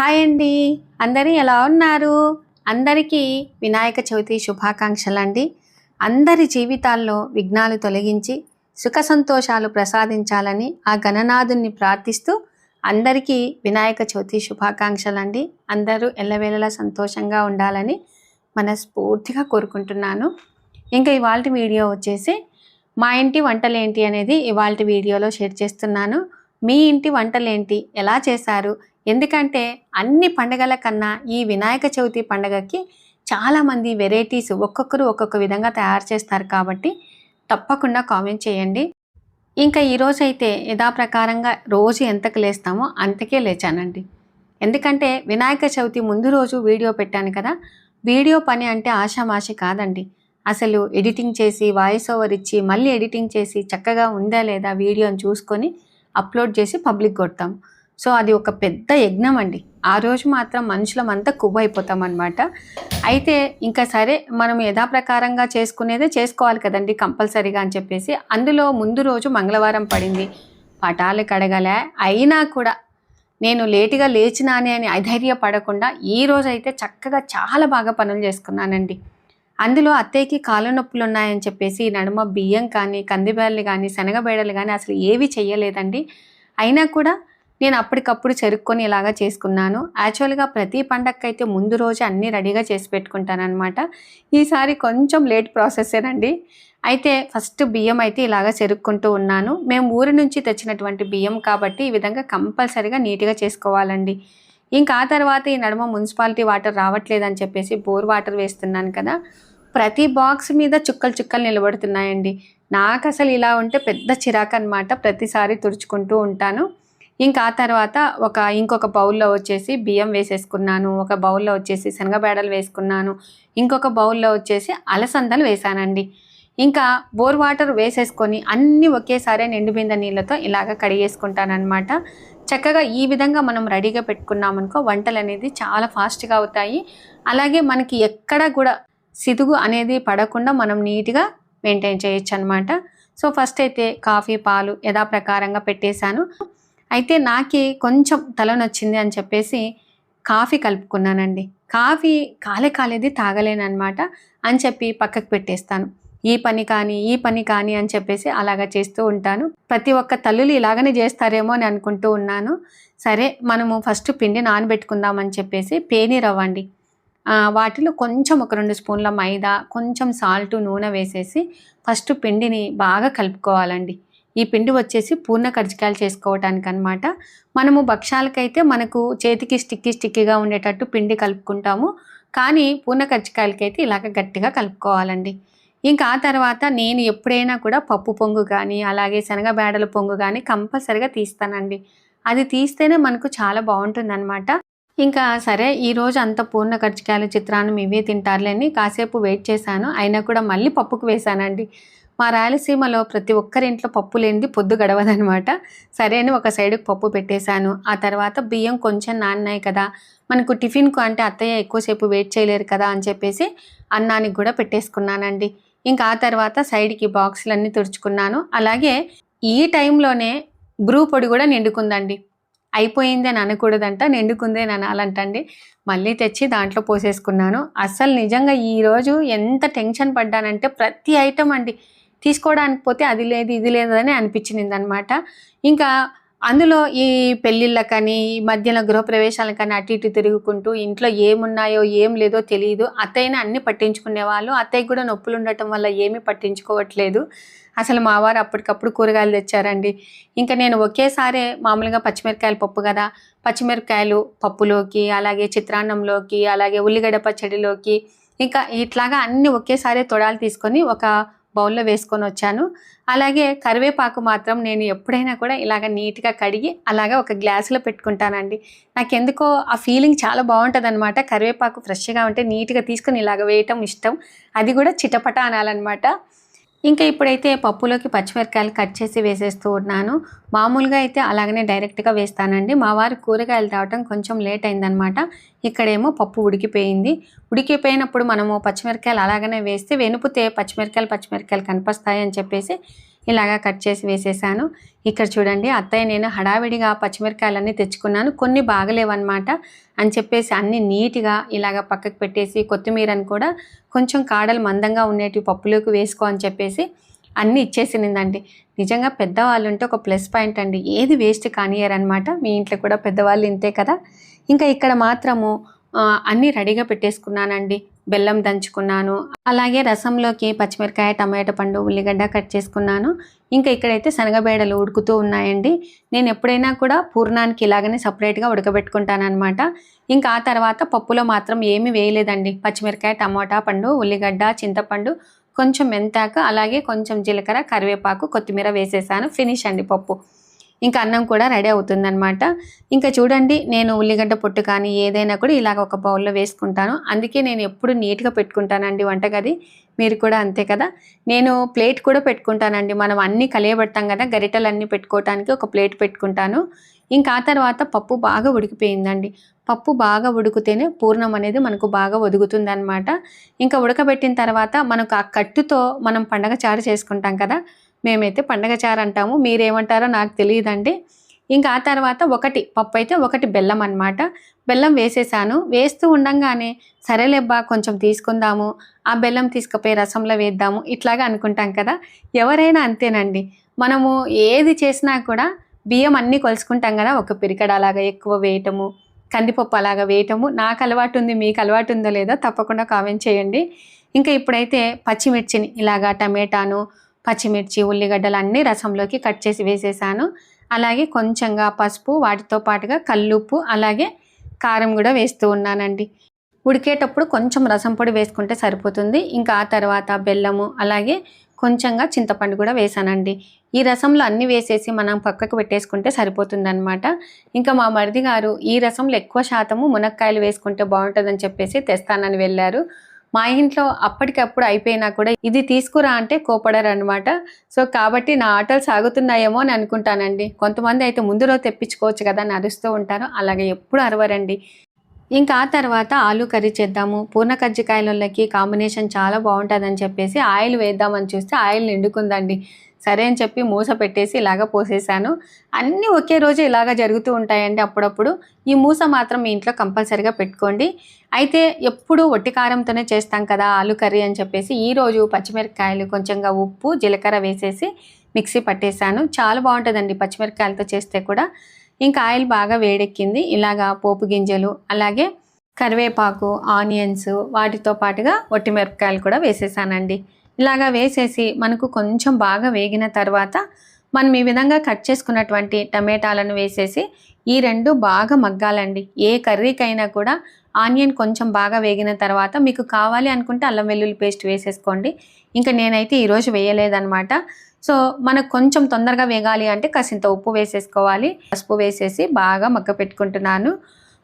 Hi అండి. అందరూ ఎలా ఉన్నారు? అందరికీ వినాయక చవితి శుభాకాంక్షలు అండి అందరి జీవితాల్లో విఘ్నాలు తొలగించి సుఖ సంతోషాలు ప్రసాదించాలని ఆ గణనాథుని ప్రార్థిస్తూ అందరికీ వినాయక చవితి శుభాకాంక్షలు అండి అందరూ ఎల్లవేళలా సంతోషంగా ఉండాలని మనస్ఫూర్తిగా కోరుకుంటున్నాను. ఇంకా ఇవాళ వీడియో వచ్చేసి మా ఇంటి వంటలు ఏంటి అనేది ఇవాళ వీడియోలో షేర్ చేస్తున్నాను. మీ ఇంటి వంటలు ఏంటి ఎలా చేశారు? ఎందుకంటే అన్ని పండగల కన్నా ఈ వినాయక చవితి పండగకి చాలామంది వెరైటీస్ ఒక్కొక్కరు ఒక్కొక్క విధంగా తయారు చేస్తారు కాబట్టి తప్పకుండా కామెంట్ చేయండి. ఇంకా ఈరోజు అయితే యథాప్రకారంగా రోజు ఎంతకు లేస్తామో అంతకే లేచానండి. ఎందుకంటే వినాయక చవితి ముందు రోజు వీడియో పెట్టాను కదా వీడియో పని అంటే ఆషామాషి కాదండి. అసలు ఎడిటింగ్ చేసి వాయిస్ ఓవర్ ఇచ్చి మళ్ళీ ఎడిటింగ్ చేసి చక్కగా ఉందా లేదా వీడియోని చూసుకొని అప్లోడ్ చేసి పబ్లిక్ కొడతాం. సో అది ఒక పెద్ద యజ్ఞం అండి. ఆ రోజు మాత్రం మనుషులమంతా కువ్వైపోతాం అనమాట అయితే ఇంకా సరే మనం యథాప్రకారంగా చేసుకునేదే చేసుకోవాలి కదండి కంపల్సరీగా అని చెప్పేసి అందులో ముందు రోజు మంగళవారం పడింది. పటాలు కడగలే. అయినా కూడా నేను లేటుగా లేచినానే అని అధైర్యపడకుండా ఈ రోజైతే చక్కగా చాలా బాగా పనులు చేసుకున్నానండి. అందులో అత్తయ్యకి కాళ్ళ నొప్పులు ఉన్నాయని చెప్పేసి నడుమ బియ్యం కానీ కందిబేళ్ళు కానీ శనగబేడలు కానీ అసలు ఏవి చేయలేదండి అయినా కూడా నేను అప్పటికప్పుడు చెరుక్కొని ఇలాగా చేసుకున్నాను. యాక్చువల్గా ప్రతి పండగకైతే అయితే ముందు రోజు అన్నీ రెడీగా చేసి పెట్టుకుంటాను అనమాట ఈసారి కొంచెం లేట్ ప్రాసెసేనండి అయితే ఫస్ట్ బియ్యం అయితే ఇలాగ చెరుక్కుంటూ ఉన్నాను. మేము ఊరి నుంచి తెచ్చినటువంటి బియ్యం కాబట్టి ఈ విధంగా కంపల్సరీగా నీట్గా చేసుకోవాలండి. ఇంకా ఆ తర్వాత ఈ నడుమ మున్సిపాలిటీ వాటర్ రావట్లేదని చెప్పేసి బోర్ వాటర్ వేస్తున్నాను కదా. ప్రతి బాక్స్ మీద చుక్కలు చుక్కలు నిలబడుతున్నాయండి. నాకు అసలు ఇలా ఉంటే పెద్ద చిరాకు అనమాట ప్రతిసారి తుడుచుకుంటూ ఉంటాను. ఇంకా ఆ తర్వాత ఒక ఇంకొక బౌల్లో వచ్చేసి బియ్యం వేసేసుకున్నాను ఒక బౌల్లో వచ్చేసి శనగబేడలు వేసుకున్నాను ఇంకొక బౌల్లో వచ్చేసి అలసందలు వేసానండి. ఇంకా బోర్ వాటర్ వేసేసుకొని అన్నీ ఒకేసారి నిండుబింద నీళ్ళతో ఇలాగ కడిగేసుకుంటానమాట చక్కగా ఈ విధంగా మనం రెడీగా పెట్టుకున్నామనుకో వంటలు అనేది చాలా ఫాస్ట్గా అవుతాయి. అలాగే మనకి ఎక్కడ కూడా సిదుగు అనేది పడకుండా మనం నీట్గా మెయింటైన్ చేయొచ్చు అనమాట సో ఫస్ట్ అయితే కాఫీ పాలు యథాప్రకారంగా పెట్టేశాను. అయితే నాకి కొంచెం తలనొచ్చింది అని చెప్పేసి కాఫీ కలుపుకున్నానండి. కాఫీ కాలే కాలేది తాగలేనమాట అని చెప్పి పక్కకు పెట్టేస్తాను. ఈ పని కానీ ఈ పని కానీ అని చెప్పేసి అలాగా చేస్తూ ఉంటాను. ప్రతి ఒక్క తల్లులు ఇలాగనే చేస్తారేమో అని అనుకుంటూ ఉన్నాను. సరే మనము ఫస్ట్ పిండి నానబెట్టుకుందామని చెప్పేసి పేని రవ్వండి వాటిలో కొంచెం ఒక రెండు స్పూన్ల మైదా కొంచెం సాల్ట్ నూనె వేసేసి ఫస్ట్ పిండిని బాగా కలుపుకోవాలండి. ఈ పిండి వచ్చేసి పూర్ణ కర్జికాయలు చేసుకోవటానికి అనమాట మనము భక్షాలకైతే మనకు చేతికి స్టిక్కీ స్టిక్కీగా ఉండేటట్టు పిండి కలుపుకుంటాము. కానీ పూర్ణ కర్జికాయలకైతే ఇలాగ గట్టిగా కలుపుకోవాలండి. ఇంకా ఆ తర్వాత నేను ఎప్పుడైనా కూడా పప్పు పొంగు కానీ అలాగే శనగబేడల పొంగు కానీ కంపల్సరిగా తీస్తానండి. అది తీస్తేనే మనకు చాలా బాగుంటుంది అనమాట ఇంకా సరే ఈరోజు అంత పూర్ణ కర్జికాయల చిత్రాన్ని ఇవే తింటారులేని కాసేపు వెయిట్ చేశాను. అయినా కూడా మళ్ళీ పప్పుకు వేశానండి. మా రాయలసీమలో ప్రతి ఒక్కరింట్లో పప్పు లేనిది పొద్దు గడవదనమాట. సరే అని ఒక సైడ్కి పప్పు పెట్టేశాను. ఆ తర్వాత బియ్యం కొంచెం నాన్నాయి కదా. మనకు టిఫిన్కు అంటే అత్తయ్య ఎక్కువసేపు వెయిట్ చేయలేరు కదా అని చెప్పేసి అన్నానికి కూడా పెట్టేసుకున్నానండి. ఇంకా ఆ తర్వాత సైడ్కి బాక్సులన్నీ తుడుచుకున్నాను. అలాగే ఈ టైంలోనే బ్రూ పొడి కూడా నిండుకుందండి. అయిపోయింది అని అనకూడదంట నిండుకుందే అనాలంటండి. మళ్ళీ తెచ్చి దాంట్లో పోసేసుకున్నాను. అసలు నిజంగా ఈరోజు ఎంత టెన్షన్ పడ్డానంటే ప్రతి ఐటమ్ అండి. తీసుకోవడానికి పోతే అది లేదు ఇది లేదని అనిపించింది అనమాట ఇంకా అందులో ఈ పెళ్ళిళ్ళకని ఈ మధ్యలో గృహప్రవేశాలకని అటు ఇటు తిరుగుకుంటూ ఇంట్లో ఏమున్నాయో ఏం లేదో తెలియదు. అత్తయ్యని అన్ని పట్టించుకునేవాళ్ళు అత్తయ్య కూడా నొప్పులు ఉండటం వల్ల ఏమీ పట్టించుకోవట్లేదు. అసలు మా వారు అప్పటికప్పుడు కూరగాయలు తెచ్చారండి. ఇంకా నేను ఒకేసారి మామూలుగా పచ్చిమిరకాయలు పప్పు కదా పచ్చిమిరకాయలు పప్పులోకి అలాగే చిత్రాన్నంలోకి అలాగే ఉల్లిగడ్డ పచ్చడిలోకి ఇంకా ఇట్లాగా అన్ని ఒకేసారి తొడాలు తీసుకొని ఒక బౌల్లో వేసుకొని వచ్చాను. అలాగే కరివేపాకు మాత్రం నేను ఎప్పుడైనా కూడా ఇలాగ నీట్గా కడిగి అలాగే ఒక గ్లాసులో పెట్టుకుంటానండి. నాకు ఎందుకో ఆ ఫీలింగ్ చాలా బాగుంటుంది అనమాట కరివేపాకు ఫ్రెష్గా ఉంటే నీట్గా తీసుకొని ఇలాగ వేయటం ఇష్టం. అది కూడా చిటపట అనాలన్నమాట. ఇంకా ఇప్పుడైతే పప్పులోకి పచ్చిమిరకాయలు కట్ చేసి వేసేస్తూ ఉన్నాను. మామూలుగా అయితే అలాగనే డైరెక్ట్గా వేస్తానండి. మా వారు కూరగాయలు తేవటం కొంచెం లేట్ అయిందనమాట. ఇక్కడేమో పప్పు ఉడికిపోయింది. ఉడికిపోయినప్పుడు మనము పచ్చిమిరకాయలు అలాగనే వేస్తే వెనుపుతే పచ్చిమిరకాయలు పచ్చిమిరకాయలు కనిపిస్తాయని చెప్పేసి ఇలాగా కట్ చేసి వేసేసాను. ఇక్కడ చూడండి అత్తయ్య నేను హడావిడిగా పచ్చిమిరకాయలన్నీ తెచ్చుకున్నాను. కొన్ని బాగలేవన్నమాట అని చెప్పేసి అన్ని నీట్గా ఇలాగ పక్కకు పెట్టేసి కొత్తిమీరని కూడా కొంచెం కాడలు మందంగా ఉండేటివి పప్పులోకి వేసుకో అని చెప్పేసి అన్నీ ఇచ్చేసినిందండి. నిజంగా పెద్దవాళ్ళు ఉంటే ఒక ప్లస్ పాయింట్ అండి. ఏది వేస్ట్ కానియరనమాట మీ ఇంట్లో కూడా పెద్దవాళ్ళు ఇంతే కదా. ఇంకా ఇక్కడ మాత్రము అన్నీ రెడీగా పెట్టేసుకున్నానండి. బెల్లం దంచుకున్నాను. అలాగే రసంలోకి పచ్చిమిరకాయ టమాటా పండు ఉల్లిగడ్డ కట్ చేసుకున్నాను. ఇంకా ఇక్కడైతే శనగబేడలు ఉడుకుతూ ఉన్నాయండి. నేను ఎప్పుడైనా కూడా పూర్ణానికి ఇలాగనే సపరేట్గా ఉడకబెట్టుకుంటాను అనమాట ఇంకా ఆ తర్వాత పప్పులో మాత్రం ఏమీ వేయలేదండి. పచ్చిమిరకాయ టమాటా పండు ఉల్లిగడ్డ చింతపండు కొంచెం మెంతాక అలాగే కొంచెం జీలకర్ర కరివేపాకు కొత్తిమీర వేసేసాను. ఫినిష్ అండి పప్పు. ఇంకా అన్నం కూడా రెడీ అవుతుందనమాట ఇంకా చూడండి నేను ఉల్లిగడ్డ పొట్టు కానీ ఏదైనా కూడా ఇలాగ ఒక బౌల్లో వేసుకుంటాను. అందుకే నేను ఎప్పుడు నీట్గా పెట్టుకుంటానండి వంటగది. మీరు కూడా అంతే కదా. నేను ప్లేట్ కూడా పెట్టుకుంటానండి. మనం అన్నీ కలియబెడతాం కదా గరిటలన్నీ అన్నీ పెట్టుకోవటానికి ఒక ప్లేట్ పెట్టుకుంటాను. ఇంకా ఆ తర్వాత పప్పు బాగా ఉడికిపోయిందండి. పప్పు బాగా ఉడికితేనే పూర్ణం అనేది మనకు బాగా ఒదుగుతుంది అనమాట ఇంకా ఉడకబెట్టిన తర్వాత మనకు ఆ కట్టుతో మనం పండగ చారు చేసుకుంటాం కదా మేమైతే పండగ చారు అంటాము మీరేమంటారో నాకు తెలియదండి. ఇంకా ఆ తర్వాత ఒకటి పప్పు అయితే ఒకటి బెల్లం అన్నమాట. బెల్లం వేసేసాను. వేస్తూ ఉండంగానే సరేలేబ్బా కొంచెం తీసుకుందాము. ఆ బెల్లం తీసుకుపోయి రసంలో వేద్దాము. ఇట్లాగా అనుకుంటాం కదా. ఎవరైనా అంతేనండి. మనము ఏది చేసినా కూడా బియ్యం అన్నీ కొలుసుకుంటాం కదా. ఒక పిరికడ అలాగా ఎక్కువ వేయటము కందిపప్పు అలాగా వేయటము. నాకు అలవాటు ఉంది మీకు అలవాటు ఉందో లేదో తప్పకుండా కామెంట్ చేయండి. ఇంకా ఇప్పుడైతే పచ్చిమిర్చిని ఇలాగా టమాటాను పచ్చిమిర్చి ఉల్లిగడ్డలు అన్నీ రసంలోకి కట్ చేసి వేసేసాను. అలాగే కొంచెంగా పసుపు వాటితో పాటుగా కల్లుప్పు అలాగే కారం కూడా వేస్తూ ఉన్నానండి. ఉడికేటప్పుడు కొంచెం రసం పొడి వేసుకుంటే సరిపోతుంది. ఇంకా ఆ తర్వాత బెల్లము అలాగే కొంచెంగా చింతపండు కూడా వేసానండి. ఈ రసంలో అన్నీ వేసేసి మనం పక్కకు పెట్టేసుకుంటే సరిపోతుందనమాట ఇంకా మా మరిది గారు ఈ రసంలో ఎక్కువ శాతము మునక్కాయలు వేసుకుంటే బాగుంటుందని చెప్పేసి తెస్తానని వెళ్ళారు. మా ఇంట్లో అప్పటికప్పుడు అయిపోయినా కూడా ఇది తీసుకురా అంటే కోపడరనమాట సో కాబట్టి నా ఆటలు సాగుతున్నాయేమో అని అనుకుంటానండి. కొంతమంది అయితే ముందు రోజు తెప్పించుకోవచ్చు కదా అని అరుస్తూ ఉంటారు. అలాగే ఎప్పుడు అరవరండి. ఇంకా ఆ తర్వాత ఆలు కర్రీ చేద్దాము. పూర్ణ కజ్జికాయలకి కాంబినేషన్ చాలా బాగుంటుందని చెప్పేసి ఆయిల్ వేద్దామని చూస్తే ఆయిల్ నిండుకుందండి. సరే అని చెప్పి మూస పెట్టేసి ఇలాగ పోసేసాను అన్నీ ఒకే రోజు ఇలాగ జరుగుతూ ఉంటాయండి అప్పుడప్పుడు. ఈ మూస మాత్రం మీ ఇంట్లో కంపల్సరిగా పెట్టుకోండి. అయితే ఎప్పుడు ఒట్టి కారంతోనే చేస్తాం కదా ఆలు కర్రీ అని చెప్పేసి ఈరోజు పచ్చిమిరపకాయలు కొంచెంగా ఉప్పు జీలకర్ర వేసేసి మిక్సీ పట్టేశాను. చాలా బాగుంటుందండి పచ్చిమిరపకాయలతో చేస్తే కూడా. ఇంకా ఆయిల్ బాగా వేడెక్కింది. ఇలాగా పోపు గింజలు అలాగే కరివేపాకు ఆనియన్స్ వాటితో పాటుగా ఒట్టి మిరపకాయలు కూడా వేసేసానండి. ఇలాగా వేసేసి మనకు కొంచెం బాగా వేగిన తర్వాత మనం ఈ విధంగా కట్ చేసుకున్నటువంటి టమాటాలను వేసేసి ఈ రెండు బాగా మగ్గాలండి. ఏ కర్రీకైనా కూడా ఆనియన్ కొంచెం బాగా వేగిన తర్వాత మీకు కావాలి అనుకుంటే అల్లం వెల్లుల్లి పేస్ట్ వేసేసుకోండి. ఇంకా నేనైతే ఈరోజు వేయలేదన్నమాట. సో మనకు కొంచెం తొందరగా వేగాలి అంటే కాసింత ఉప్పు వేసేసుకోవాలి. పసుపు వేసేసి బాగా మగ్గ పెట్టుకుంటున్నాను.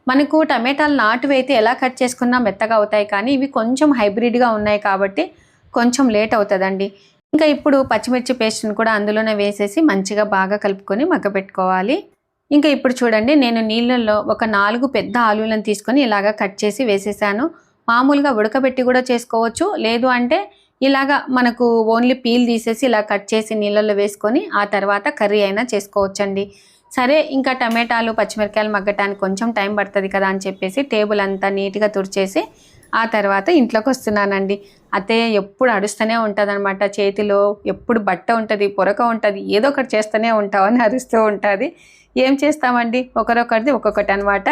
మనకు టమాటాలు నాటు అయితే ఎలా కట్ చేసుకున్నా మెత్తగా అవుతాయి కానీ ఇవి కొంచెం హైబ్రిడ్గా ఉన్నాయి కాబట్టి కొంచెం లేట్ అవుతుందండి. ఇంకా ఇప్పుడు పచ్చిమిర్చి పేస్ట్ని కూడా అందులోనే వేసేసి మంచిగా బాగా కలుపుకొని మగ్గపెట్టుకోవాలి ఇంకా ఇప్పుడు చూడండి నేను నీళ్ళల్లో ఒక నాలుగు పెద్ద ఆలులను తీసుకొని ఇలాగా కట్ చేసి వేసేసాను. మామూలుగా ఉడకబెట్టి కూడా చేసుకోవచ్చు. లేదు అంటే ఇలాగా మనకు ఓన్లీ పీల్ తీసేసి ఇలా కట్ చేసి నీళ్ళల్లో వేసుకొని ఆ తర్వాత కర్రీ అయినా చేసుకోవచ్చండి. సరే ఇంకా టమాటాలు పచ్చిమిరకాయలు మగ్గటానికి కొంచెం టైం పడుతుంది కదా అని చెప్పేసి టేబుల్ అంతా నీట్గా తుడిచేసి ఆ తర్వాత ఇంట్లోకి వస్తున్నానండి అతే ఎప్పుడు అరుస్తూనే ఉంటుంది చేతిలో ఎప్పుడు బట్ట ఉంటుంది పొరక ఉంటుంది ఏదో ఒకటి చేస్తూనే ఉంటామని అరుస్తూ ఉంటుంది. ఏం చేస్తామండి? ఒకరొకరిది ఒక్కొక్కటి అనమాట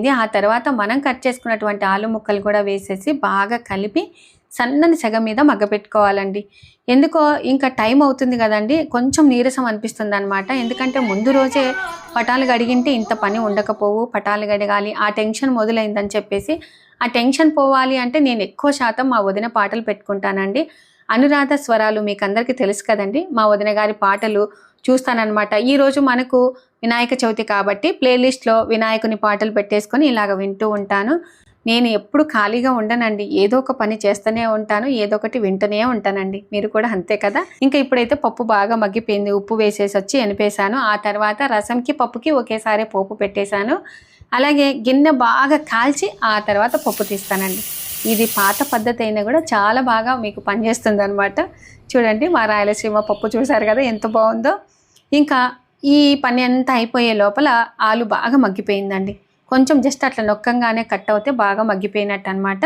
ఇది ఆ తర్వాత మనం కట్ చేసుకున్నటువంటి ఆలు ముక్కలు కూడా వేసేసి బాగా కలిపి సన్నని సగం మీద మగ్గపెట్టుకోవాలండి. ఎందుకో ఇంకా టైం అవుతుంది కదండి. కొంచెం నీరసం అనిపిస్తుంది అనమాట ఎందుకంటే ముందు రోజే పటాలు గడిగింటే ఇంత పని ఉండకపోవు. పటాలు గడగాలి ఆ టెన్షన్ మొదలైందని చెప్పేసి ఆ టెన్షన్ పోవాలి అంటే నేను ఎక్కువ శాతం మా వదిన పాటలు పెట్టుకుంటానండి. అనురాధ స్వరాలు మీకు అందరికీ తెలుసు కదండి. మా వదిన గారి పాటలు చూస్తానన్నమాట. ఈరోజు మనకు వినాయక చవితి కాబట్టి ప్లేలిస్ట్లో వినాయకుని పాటలు పెట్టేసుకొని ఇలాగ వింటూ ఉంటాను. నేను ఎప్పుడు ఖాళీగా ఉండనండి. ఏదో ఒక పని చేస్తూనే ఉంటాను ఏదో ఒకటి వింటూనే ఉంటానండి. మీరు కూడా అంతే కదా? ఇంకా ఇప్పుడైతే పప్పు బాగా మగ్గిపోయింది. ఉప్పు వేసేసి వచ్చి ఎనిపేశాను. ఆ తర్వాత రసంకి పప్పుకి ఒకేసారి పోపు పెట్టేశాను. అలాగే గిన్నె బాగా కాల్చి ఆ తర్వాత పప్పు తీస్తానండి. ఇది పాత పద్ధతి అయినా కూడా చాలా బాగా మీకు పనిచేస్తుంది అనమాట చూడండి మా రాయలసీమ పప్పు చూసారు కదా ఎంత బాగుందో. ఇంకా ఈ పని అంతా అయిపోయే లోపల ఆలు బాగా మగ్గిపోయిందండి. కొంచెం జస్ట్ అట్లా నొక్కంగానే కట్ అవుతే బాగా మగ్గిపోయినట్టు అనమాట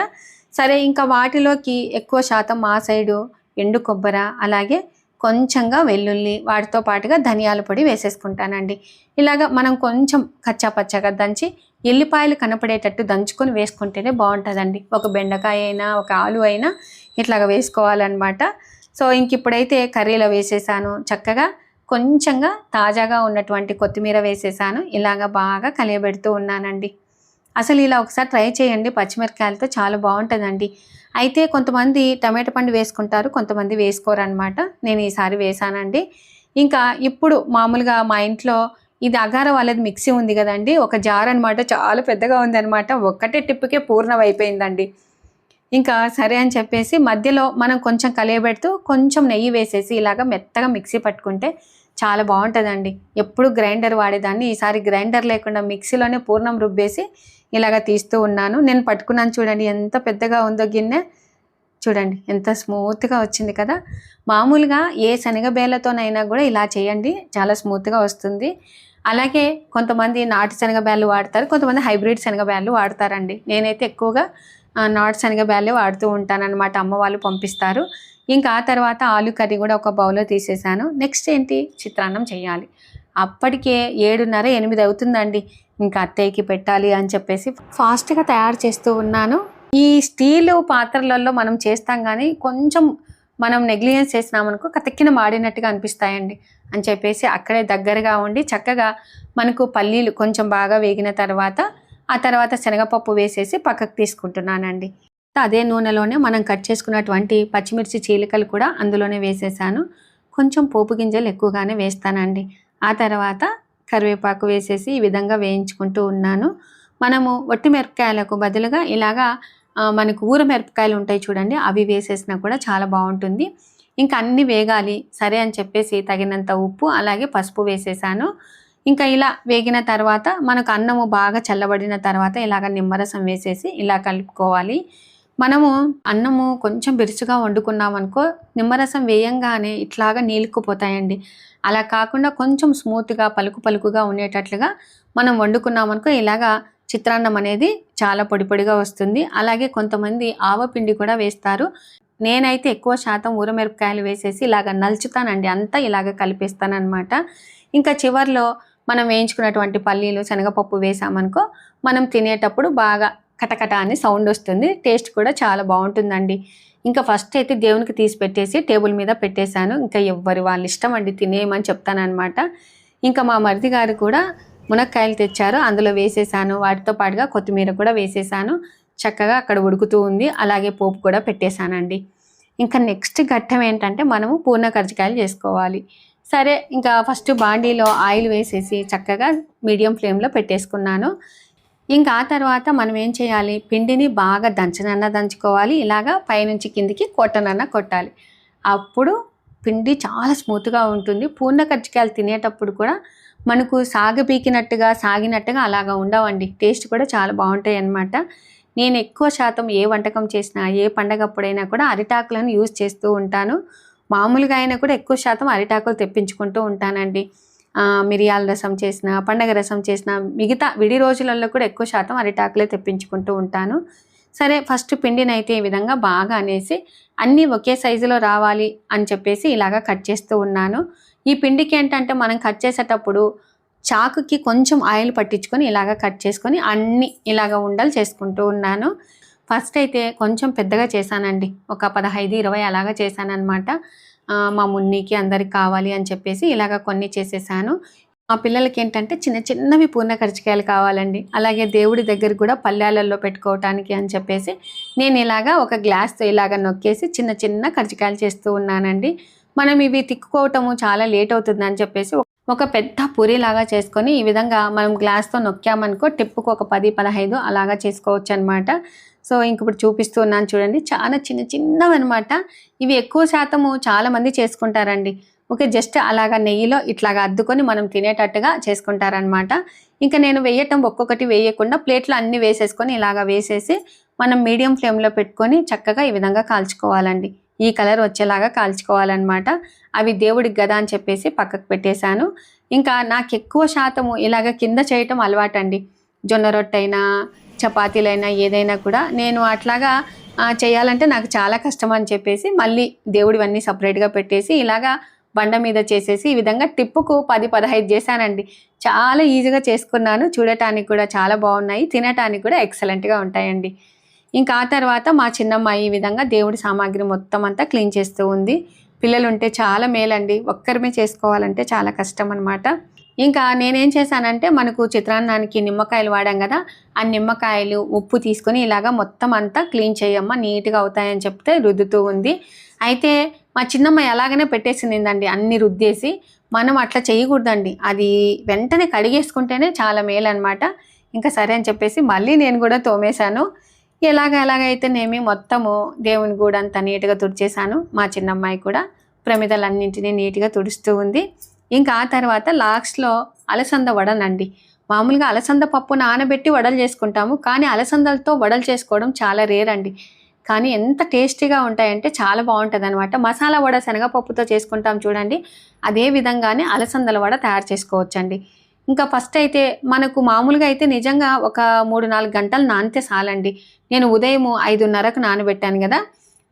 సరే ఇంకా వాటిలోకి ఎక్కువ శాతం మా సైడు ఎండు కొబ్బర అలాగే కొంచెంగా వెల్లుల్లి వాటితో పాటుగా ధనియాల పొడి వేసేసుకుంటానండి. ఇలాగ మనం కొంచెం కచ్చాపచ్చగా దంచి ఎల్లిపాయలు కనపడేటట్టు దంచుకొని వేసుకుంటేనే బాగుంటుందండి. ఒక బెండకాయ అయినా ఒక ఆలు అయినా ఇట్లాగ వేసుకోవాలన్నమాట. సో ఇంక ఇప్పుడైతే కర్రీలో వేసేసాను. చక్కగా కొంచెంగా తాజాగా ఉన్నటువంటి కొత్తిమీర వేసేసాను. ఇలాగ బాగా కలియబెడుతూ ఉన్నానండి. అసలు ఇలా ఒకసారి ట్రై చేయండి. పచ్చిమిరకాయలతో చాలా బాగుంటుందండి. అయితే కొంతమంది టమాటా పండు వేసుకుంటారు కొంతమంది వేసుకోరన్నమాట. నేను ఈసారి వేసానండి. ఇంకా ఇప్పుడు మామూలుగా మా ఇంట్లో ఇది అగార వాళ్ళది మిక్సీ ఉంది కదండి. ఒక జార్ అనమాట చాలా పెద్దగా ఉందన్నమాట. ఒక్కటే టిప్పుకే పూర్ణం అయిపోయిందండి ఇంకా సరే అని చెప్పేసి మధ్యలో మనం కొంచెం కలియబెడుతూ కొంచెం నెయ్యి వేసేసి ఇలాగ మెత్తగా మిక్సీ పట్టుకుంటే చాలా బాగుంటుందండి. ఎప్పుడు గ్రైండర్ వాడేదాన్ని. ఈసారి గ్రైండర్ లేకుండా మిక్సీలోనే పూర్ణం రుబ్బేసి ఇలాగ తీస్తూ ఉన్నాను. నేను పట్టుకున్నాను చూడండి ఎంత పెద్దగా ఉందో గిన్నె. చూడండి ఎంత స్మూత్గా వచ్చింది కదా. మామూలుగా ఏ శనగబేలతోనైనా కూడా ఇలా చేయండి. చాలా స్మూత్గా వస్తుంది. అలాగే కొంతమంది నాటు శనగబేళ్ళు వాడతారు కొంతమంది హైబ్రిడ్ శనగబేళ్ళు వాడతారండి. నేనైతే ఎక్కువగా నాటు శనగబేళ్ళే వాడుతూ ఉంటానన్నమాట. అమ్మ వాళ్ళు పంపిస్తారు. ఇంకా ఆ తర్వాత ఆలు కర్రీ కూడా ఒక బౌల్లో తీసేసాను. నెక్స్ట్ ఏంటి? చిత్రాన్నం చేయాలి. అప్పటికే ఏడున్నర ఎనిమిది అవుతుందండి. ఇంకా అత్తయ్యకి పెట్టాలి అని చెప్పేసి ఫాస్ట్గా తయారు చేస్తూ ఉన్నాను. ఈ స్టీలు పాత్రలలో మనం చేస్తాం కానీ కొంచెం మనం నెగ్లిజెన్స్ చేసినామనుకో కతక్కిన మాడినట్టుగా అనిపిస్తాయండి. అని చెప్పేసి అక్కడే దగ్గరగా ఉండి చక్కగా మనకు పల్లీలు కొంచెం బాగా వేగిన తర్వాత ఆ తర్వాత శనగపప్పు వేసేసి పక్కకు తీసుకుంటున్నానండి. అదే నూనెలోనే మనం కట్ చేసుకున్నటువంటి పచ్చిమిర్చి చీలికలు కూడా అందులోనే వేసేసాను. కొంచెం పోపు గింజలు ఎక్కువగానే వేస్తానండి. ఆ తర్వాత కరివేపాకు వేసేసి ఈ విధంగా వేయించుకుంటూ ఉన్నాను. మనము వట్టి మిరపకాయలకు బదులుగా ఇలాగా మనకు ఊర మిరపకాయలు ఉంటాయి చూడండి అవి వేసేసినా కూడా చాలా బాగుంటుంది. ఇంకా అన్ని వేగాలి సరే అని చెప్పేసి తగినంత ఉప్పు అలాగే పసుపు వేసేసాను. ఇంకా ఇలా వేగిన తర్వాత మనకు అన్నము బాగా చల్లబడిన తర్వాత ఇలాగ నిమ్మరసం వేసేసి ఇలా కలుపుకోవాలి. మనము అన్నము కొంచెం బిరుచుగా వండుకున్నాం అనుకో నిమ్మరసం వేయంగానే ఇట్లాగా నీలుక్కుపోతాయండి అలా కాకుండా కొంచెం స్మూత్గా పలుకు పలుకుగా ఉండేటట్లుగా మనం వండుకున్నాం అనుకో ఇలాగా చిత్రాన్నం అనేది చాలా పొడి పొడిగా వస్తుంది. అలాగే కొంతమంది ఆవపిండి కూడా వేస్తారు. నేనైతే ఎక్కువ శాతం ఊరమిరపకాయలు వేసేసి ఇలాగ నలుచుతానండి. అంతా ఇలాగ కలిపేస్తానమాట ఇంకా చివర్లో మనం వేయించుకున్నటువంటి పల్లీలు శనగపప్పు వేసామనుకో మనం తినేటప్పుడు బాగా కటకట అని సౌండ్ వస్తుంది. టేస్ట్ కూడా చాలా బాగుంటుందండి. ఇంకా ఫస్ట్ అయితే దేవునికి తీసి పెట్టేసి టేబుల్ మీద పెట్టేశాను. ఇంకా ఎవ్వరి వాళ్ళ ఇష్టం అండి తినేయమని చెప్తానమాట ఇంకా మా మరిది గారు కూడా మునక్కాయలు తెచ్చారు. అందులో వేసేసాను. వాటితో పాటుగా కొత్తిమీర కూడా వేసేసాను. చక్కగా అక్కడ ఉడుకుతూ ఉంది. అలాగే పోపు కూడా పెట్టేశానండి. ఇంకా నెక్స్ట్ ఘట్టం ఏంటంటే మనము పూర్ణ కజ్జికాయలు చేసుకోవాలి. సరే ఇంకా ఫస్ట్ బాండీలో ఆయిల్ వేసేసి చక్కగా మీడియం ఫ్లేమ్లో పెట్టేసుకున్నాను. ఇంకా ఆ తర్వాత మనం ఏం చేయాలి? పిండిని బాగా దంచనన్న దంచుకోవాలి. ఇలాగా పైనుంచి కిందికి కొట్టనన్న కొట్టాలి. అప్పుడు పిండి చాలా స్మూత్గా ఉంటుంది. పూర్ణ కజ్జికాయలు తినేటప్పుడు కూడా మనకు సాగపీకినట్టుగా సాగినట్టుగా అలాగా ఉండవండి. టేస్ట్ కూడా చాలా బాగుంటాయి అన్నమాట నేను ఎక్కువ శాతం ఏ వంటకం చేసినా ఏ పండగప్పుడైనా కూడా అరిటాకులను యూజ్ చేస్తూ ఉంటాను. మామూలుగా అయినా కూడా ఎక్కువ శాతం అరిటాకులు తెప్పించుకుంటూ ఉంటానండి. మిరియాల రసం చేసిన పండగ రసం చేసిన మిగతా విడి రోజులలో కూడా ఎక్కువ శాతం అరిటాకులే తెప్పించుకుంటూ ఉంటాను. సరే ఫస్ట్ పిండిని అయితే ఈ విధంగా బాగా అనేసి అన్నీ ఒకే సైజులో రావాలి అని చెప్పేసి ఇలాగా కట్ చేస్తూ ఉన్నాను. ఈ పిండికి ఏంటంటే మనం కట్ చేసేటప్పుడు చాకుకి కొంచెం ఆయిల్ పట్టించుకొని ఇలాగ కట్ చేసుకొని అన్ని ఇలాగ ఉండలు చేసుకుంటూ ఉన్నాను. ఫస్ట్ అయితే కొంచెం పెద్దగా చేశానండి. ఒక పదహైదు ఇరవై అలాగా చేశానన్నమాట. మా మున్నికి అందరికి కావాలి అని చెప్పేసి ఇలాగ కొన్ని చేసేసాను. మా పిల్లలకి ఏంటంటే చిన్న చిన్నవి పూర్ణ కరిచికాయలు కావాలండి. అలాగే దేవుడి దగ్గర కూడా పల్లెలలో పెట్టుకోవటానికి అని చెప్పేసి నేను ఇలాగా ఒక గ్లాస్తో ఇలాగ నొక్కేసి చిన్న చిన్న కరిచికాయలు చేస్తూ ఉన్నానండి. మనం ఇవి తిక్కుకోవటము చాలా లేట్ అవుతుంది అని చెప్పేసి ఒక పెద్ద పూరిలాగా చేసుకొని ఈ విధంగా మనం గ్లాస్తో నొక్కామనుకో టిప్పుకు ఒక పది పదహైదు అలాగా చేసుకోవచ్చు అనమాట సో ఇంక ఇప్పుడు చూపిస్తూ ఉన్నాను చూడండి. చాలా చిన్న చిన్నవి అనమాట ఇవి ఎక్కువ శాతము చాలామంది చేసుకుంటారండి. ఓకే జస్ట్ అలాగా నెయ్యిలో ఇట్లాగా అద్దుకొని మనం తినేటట్టుగా చేసుకుంటారనమాట ఇంకా నేను వేయటం ఒక్కొక్కటి వేయకుండా ప్లేట్లో అన్నీ వేసేసుకొని ఇలాగా వేసేసి మనం మీడియం ఫ్లేమ్లో పెట్టుకొని చక్కగా ఈ విధంగా కాల్చుకోవాలండి. ఈ కలర్ వచ్చేలాగా కాల్చుకోవాలన్నమాట. అవి దేవుడికి గదా అని చెప్పేసి పక్కకు పెట్టేశాను. ఇంకా నాకు ఎక్కువ శాతము ఇలాగ కింద చేయటం అలవాటండి. జొన్న రొట్టెైనా చపాతీలైనా ఏదైనా కూడా నేను అట్లాగా చేయాలంటే నాకు చాలా కష్టం అని చెప్పేసి మళ్ళీ దేవుడివన్నీ సపరేట్గా పెట్టేసి ఇలాగా బండ మీద చేసేసి ఈ విధంగా టిప్పుకు పది పదహైదు చేశానండి. చాలా ఈజీగా చేసుకున్నాను. చూడటానికి కూడా చాలా బాగున్నాయి. తినటానికి కూడా ఎక్సలెంట్గా ఉంటాయండి. ఇంకా ఆ తర్వాత మా చిన్నమ్మ ఈ విధంగా దేవుడి సామాగ్రి మొత్తం అంతా క్లీన్ చేస్తూ ఉంది. పిల్లలు ఉంటే చాలా మేలండి. ఒక్కరిమే చేసుకోవాలంటే చాలా కష్టం అనమాట ఇంకా నేనేం చేశానంటే మనకు చిత్రాన్నానికి నిమ్మకాయలు వాడాం కదా ఆ నిమ్మకాయలు ఉప్పు తీసుకొని ఇలాగా మొత్తం అంతా క్లీన్ చేయమ్మా నీట్గా అవుతాయని చెప్తే రుద్దుతూ ఉంది. అయితే మా చిన్నమ్మ ఎలాగనే పెట్టేసిందండి అన్ని రుద్దేసి మనం అట్లా చేయకూడదండి. అది వెంటనే కడిగేసుకుంటేనే చాలా మేలు అనమాట ఇంకా సరే అని చెప్పేసి మళ్ళీ నేను కూడా తోమేశాను. ఎలాగ ఎలాగైతేనేమి మొత్తము దేవుని కూడా అంత నీట్గా తుడిచేశాను మా చిన్నమ్మాయి కూడా ప్రమిదలన్నింటినీ నీట్గా తుడుస్తూ ఉంది. ఇంకా ఆ తర్వాత లాస్ట్లో అలసంద వడనండి మామూలుగా అలసంద పప్పు నానబెట్టి వడలు చేసుకుంటాము కానీ అలసందలతో వడలు చేసుకోవడం చాలా రేర్ అండి. కానీ ఎంత టేస్టీగా ఉంటాయంటే చాలా బాగుంటుంది అనమాట మసాలా వడ శనగపప్పుతో చేసుకుంటాం చూడండి అదే విధంగానే అలసందల వడ తయారు చేసుకోవచ్చండి. ఇంకా ఫస్ట్ అయితే మనకు మామూలుగా అయితే నిజంగా ఒక మూడు నాలుగు గంటలు నానితే చాలండి. నేను ఉదయం ఐదున్నరకు నానబెట్టాను కదా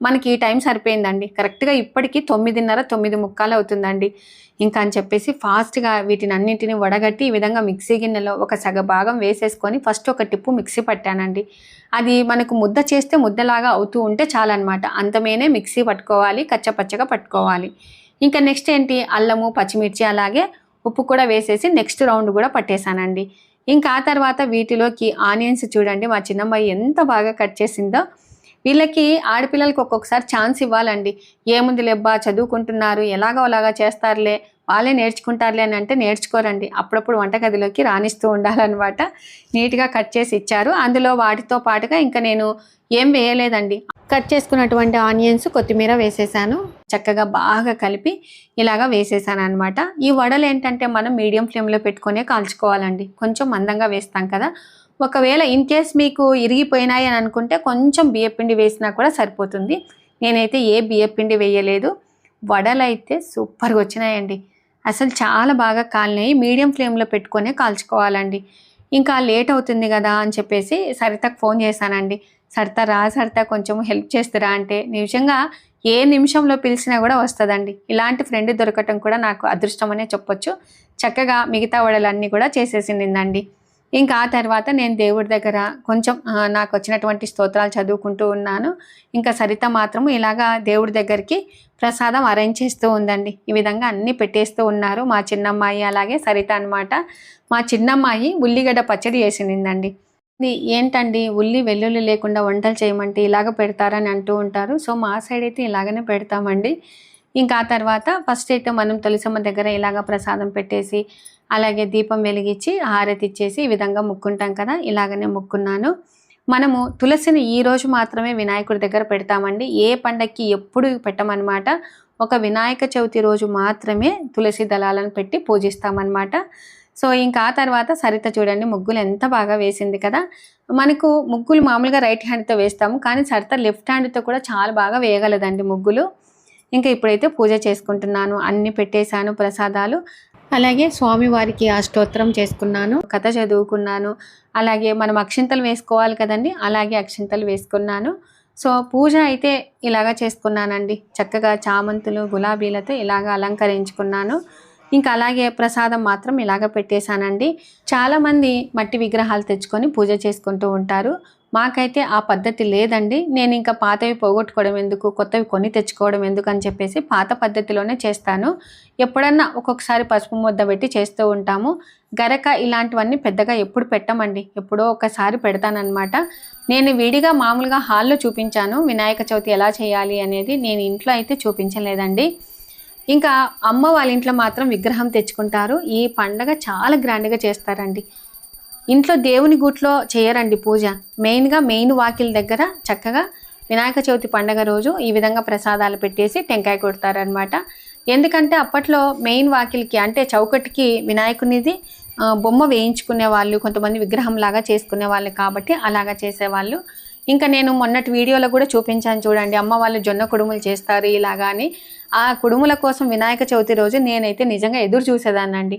మనకి ఈ టైం సరిపోయిందండి. కరెక్ట్గా ఇప్పటికీ తొమ్మిదిన్నర తొమ్మిది ముక్కాలు అవుతుందండి. ఇంకా అని చెప్పేసి ఫాస్ట్గా వీటిని అన్నింటిని వడగట్టి ఈ విధంగా మిక్సీ గిన్నెలో ఒక సగ భాగం వేసేసుకొని ఫస్ట్ ఒక టిప్పు మిక్సీ పట్టానండి. అది మనకు ముద్ద చేస్తే ముద్దలాగా అవుతూ ఉంటే చాలన్నమాట. అంతమేనే మిక్సీ పట్టుకోవాలి కచ్చపచ్చగా పట్టుకోవాలి. ఇంకా నెక్స్ట్ ఏంటి? అల్లము పచ్చిమిర్చి అలాగే ఉప్పు కూడా వేసేసి నెక్స్ట్ రౌండ్ కూడా పట్టేశానండి. ఇంకా ఆ తర్వాత వీటిలోకి ఆనియన్స్ చూడండి మా చిన్నమ్మాయి ఎంత బాగా కట్ చేసిందో. వీళ్ళకి ఆడపిల్లలకి ఒక్కొక్కసారి ఛాన్స్ ఇవ్వాలండి. ఏముంది లేబ్బా చదువుకుంటున్నారు ఎలాగో అలాగా చేస్తారులే వాళ్ళే నేర్చుకుంటారులే అని అంటే నేర్చుకోరండి. అప్పుడప్పుడు వంటగదిలోకి రాణిస్తూ ఉండాలన్నమాట. నీట్గా కట్ చేసి ఇచ్చారు. అందులో వాటితో పాటుగా ఇంకా నేను ఏం వేయలేదండి. కట్ చేసుకున్నటువంటి ఆనియన్స్ కొత్తిమీర వేసేసాను. చక్కగా బాగా కలిపి ఇలాగా వేసేసాను అనమాట ఈ వడలు ఏంటంటే మనం మీడియం ఫ్లేమ్లో పెట్టుకునే కాల్చుకోవాలండి. కొంచెం మందంగా వేస్తాం కదా. ఒకవేళ ఇన్ కేస్ మీకు ఇరిగిపోయినాయి అని అనుకుంటే కొంచెం బియ్యపిండి వేసినా కూడా సరిపోతుంది. నేనైతే ఏ బియ్యపిండి వేయలేదు. వడలు అయితే సూపర్గా వచ్చినాయండి. అసలు చాలా బాగా కాలినాయి. మీడియం ఫ్లేమ్లో పెట్టుకొని కాల్చుకోవాలండి. ఇంకా లేట్ అవుతుంది కదా అని చెప్పేసి సరితకు ఫోన్ చేశానండి. సరిత రా సరిత కొంచెం హెల్ప్ చేస్తురా అంటే నిజంగా ఏ నిమిషంలో పిలిచినా కూడా వస్తుందండి. ఇలాంటి ఫ్రెండ్ దొరకటం కూడా నాకు అదృష్టమనే చెప్పొచ్చు. చక్కగా మిగతా వడలన్నీ కూడా చేసేసిందండి ఇంకా ఆ తర్వాత నేను దేవుడి దగ్గర కొంచెం నాకు వచ్చినటువంటి స్తోత్రాలు చదువుకుంటూ ఉన్నాను. ఇంకా సరిత మాత్రం ఇలాగా దేవుడి దగ్గరికి ప్రసాదం అరేంజ్ చేస్తూ ఉందండి. ఈ విధంగా అన్నీ పెట్టేస్తూ ఉన్నారు. మా చిన్నమ్మాయి అలాగే సరిత అన్నమాట. మా చిన్నమ్మాయి ఉల్లిగడ్డ పచ్చడి చేసిందండి. ఇది ఏంటండి? ఉల్లి వెల్లుల్లి లేకుండా వంటలు చేయమంటే ఇలాగ పెడతారని అంటూ ఉంటారు. సో మా సైడ్ అయితే ఇలాగనే పెడతామండి. ఇంకా ఆ తర్వాత ఫస్ట్ అయితే మనం తులసమ్మ దగ్గర ఇలాగ ప్రసాదం పెట్టేసి అలాగే దీపం వెలిగించి హారతి ఇచ్చేసి ఈ విధంగా ముక్కుంటాం కదా ఇలాగనే ముక్కున్నాను. మనము తులసిని ఈరోజు మాత్రమే వినాయకుడి దగ్గర పెడతామండి. ఏ పండక్కి ఎప్పుడు పెట్టమన్నమాట ఒక వినాయక చవితి రోజు మాత్రమే తులసి దళాలను పెట్టి పూజిస్తామన్నమాట సో ఇంకా ఆ తర్వాత సరిత చూడండి ముగ్గులు ఎంత బాగా వేసింది కదా. మనకు ముగ్గులు మామూలుగా రైట్ హ్యాండ్తో వేస్తాము కానీ సరిత లెఫ్ట్ హ్యాండ్తో కూడా చాలా బాగా వేయగలదండి ముగ్గులు. ఇంకా ఇప్పుడైతే పూజ చేసుకుంటున్నాను అన్ని పెట్టేశాను ప్రసాదాలు. అలాగే స్వామివారికి ఆ స్తోత్రం చేసుకున్నాను కథ చదువుకున్నాను అలాగే మనం అక్షింతలు వేసుకోవాలి కదండి అలాగే అక్షింతలు వేసుకున్నాను. సో పూజ అయితే ఇలాగా చేసుకున్నానండి. చక్కగా చామంతులు గులాబీలతో ఇలాగా అలంకరించుకున్నాను. ఇంకా అలాగే ప్రసాదం మాత్రం ఇలాగ పెట్టేశానండి. చాలామంది మట్టి విగ్రహాలు తెచ్చుకొని పూజ చేసుకుంటూ ఉంటారు. మాకైతే ఆ పద్ధతి లేదండి. నేను ఇంకా పాతవి పోగొట్టుకోవడం ఎందుకు కొత్తవి కొని తెచ్చుకోవడం ఎందుకు అని చెప్పేసి పాత పద్ధతిలోనే చేస్తాను. ఎప్పుడన్నా ఒక్కొక్కసారి పసుపు ముద్ద పెట్టి చేస్తూ ఉంటాము. గరక ఇలాంటివన్నీ పెద్దగా ఎప్పుడు పెట్టమండి. ఎప్పుడో ఒకసారి పెడతానన్నమాట. నేను విడిగా మామూలుగా హాల్లో చూపించాను. వినాయక చవితి ఎలా చేయాలి అనేది నేను ఇంట్లో అయితే చూపించలేదండి. ఇంకా అమ్మ వాళ్ళ ఇంట్లో మాత్రం విగ్రహం తెచ్చుకుంటారు. ఈ పండగ చాలా గ్రాండ్గా చేస్తారండి. ఇంట్లో దేవుని గుట్లో చేయరండి పూజ. మెయిన్గా మెయిన్ వాకిల్ దగ్గర చక్కగా వినాయక చవితి పండగ రోజు ఈ విధంగా ప్రసాదాలు పెట్టేసి టెంకాయ కొడతారనమాట ఎందుకంటే అప్పట్లో మెయిన్ వాకిల్కి అంటే చౌకటికి వినాయకునిది బొమ్మ వేయించుకునే వాళ్ళు కొంతమంది విగ్రహం లాగా చేసుకునే వాళ్ళు కాబట్టి అలాగా చేసేవాళ్ళు. ఇంకా నేను మొన్నటి వీడియోలో కూడా చూపించాను చూడండి అమ్మ వాళ్ళు జొన్న కుడుములు చేస్తారు ఇలాగా అని. ఆ కుడుముల కోసం వినాయక చవితి రోజు నేనైతే నిజంగా ఎదురు చూసేదాన్నండి.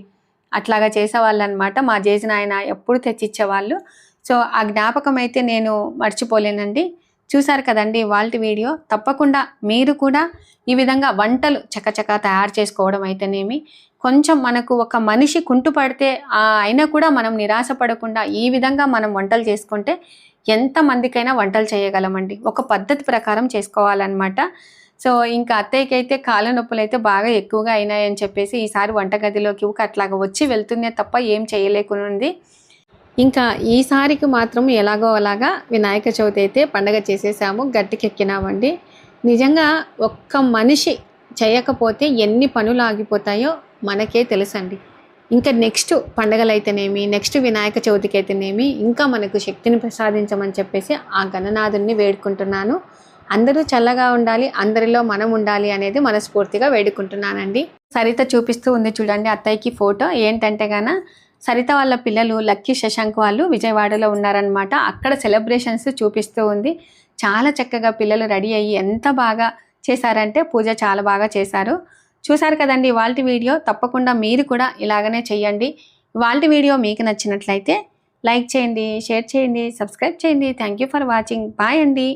అట్లాగా చేసేవాళ్ళు అనమాట మా చేసిన ఆయన ఎప్పుడు తెచ్చిచ్చేవాళ్ళు. సో ఆ జ్ఞాపకం అయితే నేను మర్చిపోలేనండి. చూసారు కదండి వాళ్ళ వీడియో. తప్పకుండా మీరు కూడా ఈ విధంగా వంటలు చకచకా తయారు చేసుకోవడం అయితేనేమి కొంచెం మనకు ఒక మనిషి కుంటు పడితే అయినా కూడా మనం నిరాశ పడకుండా ఈ విధంగా మనం వంటలు చేసుకుంటే ఎంతమందికైనా వంటలు చేయగలమండి. ఒక పద్ధతి ప్రకారం చేసుకోవాలన్నమాట. సో ఇంకా అత్తయ్యకి అయితే కాళ్ళ నొప్పులు అయితే బాగా ఎక్కువగా అయినాయని చెప్పేసి ఈసారి వంటగదిలోకి ఊక అట్లాగా వచ్చి వెళ్తుందే తప్ప ఏం చేయలేకునుంది. ఇంకా ఈసారికి మాత్రం ఎలాగో అలాగా వినాయక చవితి అయితే పండగ చేసేసాము గట్టికెక్కినామండి. నిజంగా ఒక్క మనిషి చేయకపోతే ఎన్ని పనులు ఆగిపోతాయో మనకే తెలుసండి. ఇంకా నెక్స్ట్ పండగలు అయితేనేమి నెక్స్ట్ వినాయక చవితికి అయితేనేమి ఇంకా మనకు శక్తిని ప్రసాదించమని చెప్పేసి ఆ గణనాథుని వేడుకుంటున్నాను. అందరూ చల్లగా ఉండాలి అందరిలో మనం ఉండాలి అనేది మనస్ఫూర్తిగా వేడుకుంటున్నానండి. సరిత చూపిస్తూ ఉంది చూడండి అత్తయ్యకి ఫోటో. ఏంటంటే గాన సరిత వాళ్ళ పిల్లలు లక్కీ శశాంక్ వాళ్ళు విజయవాడలో ఉన్నారనమాట అక్కడ సెలబ్రేషన్స్ చూపిస్తూ ఉంది. చాలా చక్కగా పిల్లలు రెడీ అయ్యి ఎంత బాగా చేశారంటే పూజ చాలా బాగా చేశారు. చూశారు కదండి వాల్టి వీడియో. తప్పకుండా మీరు కూడా ఇలాగనే చేయండి ఇవాళ వీడియో మీకు నచ్చినట్లయితే లైక్ చేయండి షేర్ చేయండి సబ్స్క్రైబ్ చేయండి. Thank you for watching. Bye అండి.